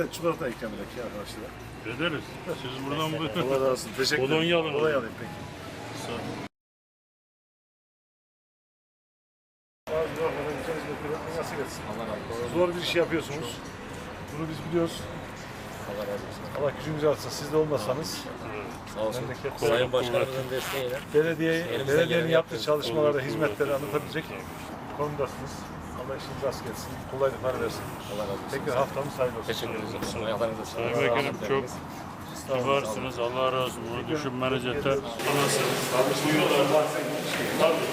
de çikolata ikram edelim ki arkadaşlar. Ederiz. Siz buradan bu Allah razı olsun. Teşekkür ederim. Kolonya alalım. Kolay alayım peki. Sağ olun. Zor bir iş yapıyorsunuz. Bunu biz biliyoruz. Allah razı olsun. Allah gücünüzü alsın. Siz de olmasanız Sağ olsun. Sayın Başkanımızın desteğiyle. belediye, belediyenin yaptığı çalışmalarda hizmetleri anlatabilecek konumdasınız. Allah işinizi rast gelsin. Kolaylıklar versin. Allah razı olsun. Tekrar haftamız hayırlı olsun. Teşekkür ederim. Ayaklarınıza sağlık. Sayın Vekilim çok kibarsınız. Allah razı olsun. Bunu düşünmeniz yeter. Anasınız. Buyurlar. Tabii.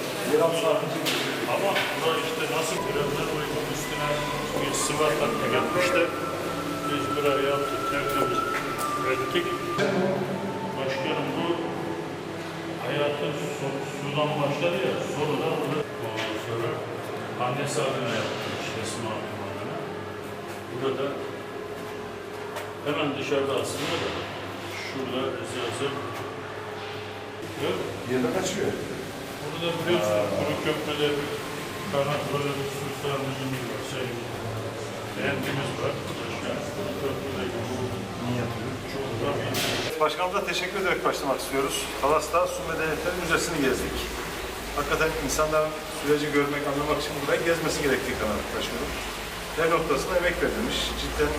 Ama bura işte nasıl kremler uygun üstüne bir sıva tatbik etmişler. Biz burayı yaptık, tertemiz ettik. Başkanım bu hayatın su- sudan başladı ya, annesi adına yaptı işte Esma Hanım adına. Burada hemen dışarıda aslında da şurada yazı Yok. Yerine kaçıyor. Burada biliyorsunuz kuru köfteler, kanat böyle bir sürü sarmıcımız var. Şey, beğendiğimiz var. Kuru köfteler bu çok da bir Başkanımıza teşekkür ederek başlamak istiyoruz. Talas'ta Su Medeniyetleri Müzesi'ni gezdik. Hakikaten insanların süreci görmek, anlamak için burayı gezmesi gerektiği kanaat taşıyorum. Her noktasına emek verilmiş. Cidden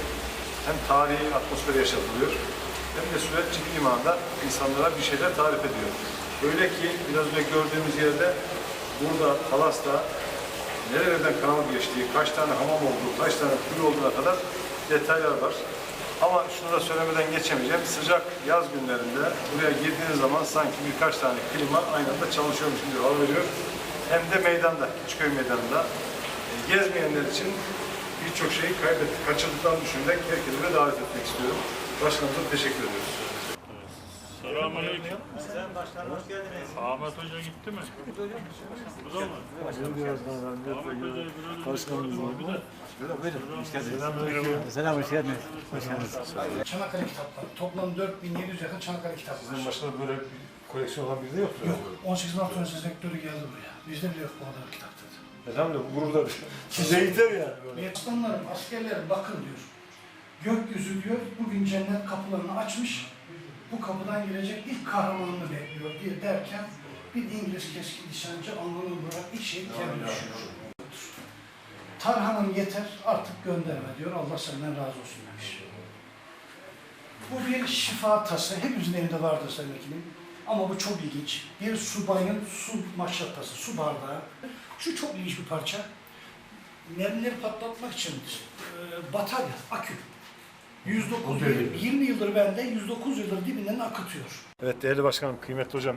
hem tarihi atmosfer yaşatılıyor hem de süreç ciddi manada insanlara bir şeyler tarif ediyor. Öyle ki biraz önce gördüğümüz yerde burada Talas'ta nerelerden kanal geçtiği, kaç tane hamam olduğu, kaç tane kuyu olduğuna kadar detaylar var. Ama şunu da söylemeden geçemeyeceğim. Sıcak yaz günlerinde buraya girdiğiniz zaman sanki birkaç tane klima aynı anda çalışıyormuş gibi hava veriyor. Hem de meydanda, Küçüköy meydanında. E, Gezmeyenler için birçok şeyi kaybettik, kaçırdıklarını düşünerek herkese de davet etmek istiyorum. Başkanımıza teşekkür ediyoruz. Selamünaleyküm. Sayın Başkanım hoş geldiniz. Ahmet Hoca gitti mi? Burada mı? Ahmet Hoca biraz bir de. Selamünaleyküm. Selam, hoş geldiniz. Hoş geldiniz. Çanakkale kitapları. Toplam 4700 yakın Çanakkale kitapları. Sizin başkanım böyle bir koleksiyon olan biri de yoktur. Yok. 18 Mart öncesi rektörü geldi buraya. Bizde bile yok bu kadar kitap dedi. Elhamdülillah gururla Size yeter yani. böyle. Aslanlarım, askerlerim bakın diyor. Gökyüzü diyor bugün cennet kapılarını açmış. Bu kapıdan girecek ilk kahramanını bekliyor diye derken bir İngiliz keskin nişancı alnını vurarak ilk şey kendi düşüyor. Tarhanım yeter artık gönderme diyor. Allah senden razı olsun demiş. Bu bir şifa tası. Hepimizin evinde vardır Vekilim. Ama bu çok ilginç. Bir subayın su maşratası, su bardağı. Şu çok ilginç bir parça. Mermileri patlatmak için e, batarya, akü. 109, 20 yıldır bende, 109 yıldır dibinden akıtıyor. Evet değerli başkanım, kıymetli hocam.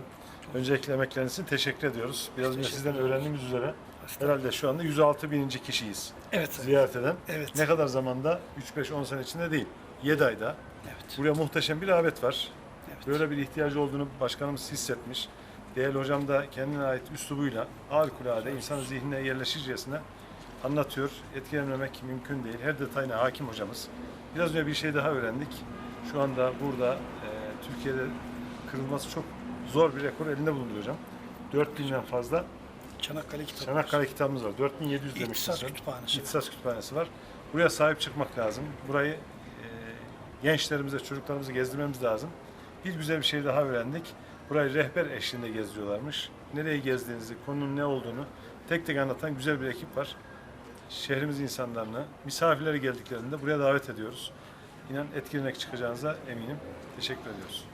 Öncelikle emekleriniz için teşekkür ediyoruz. Biraz önce sizden öğrendiğimiz üzere herhalde şu anda 106 bininci kişiyiz Evet. ziyaret eden. Evet. Ne kadar zamanda? 3-5-10 sene içinde değil. 7 ayda. Evet. Buraya muhteşem bir rağbet var. Evet. Böyle bir ihtiyacı olduğunu başkanımız hissetmiş. Değerli hocam da kendine ait üslubuyla harikulade insanın zihnine yerleşircesine anlatıyor. Etkilenmemek mümkün değil. Her detayına hakim hocamız. Biraz önce bir şey daha öğrendik. Şu anda burada e, Türkiye'de kırılması çok zor bir rekor elinde bulunduruyor hocam. 4000'den fazla Çanakkale kitabı. Çanakkale kitabımız var. 4700 demiştiniz. İhtisas kütüphanesi. İhtisas kütüphanesi var. Buraya sahip çıkmak lazım. Burayı e, gençlerimize, çocuklarımıza gezdirmemiz lazım. Bir güzel bir şey daha öğrendik. Burayı rehber eşliğinde gezdiriyorlarmış. Nereye gezdiğinizi, konunun ne olduğunu tek tek anlatan güzel bir ekip var. Şehrimiz insanlarını, misafirleri geldiklerinde buraya davet ediyoruz. İnan etkilenerek çıkacağınıza eminim. Teşekkür ediyoruz.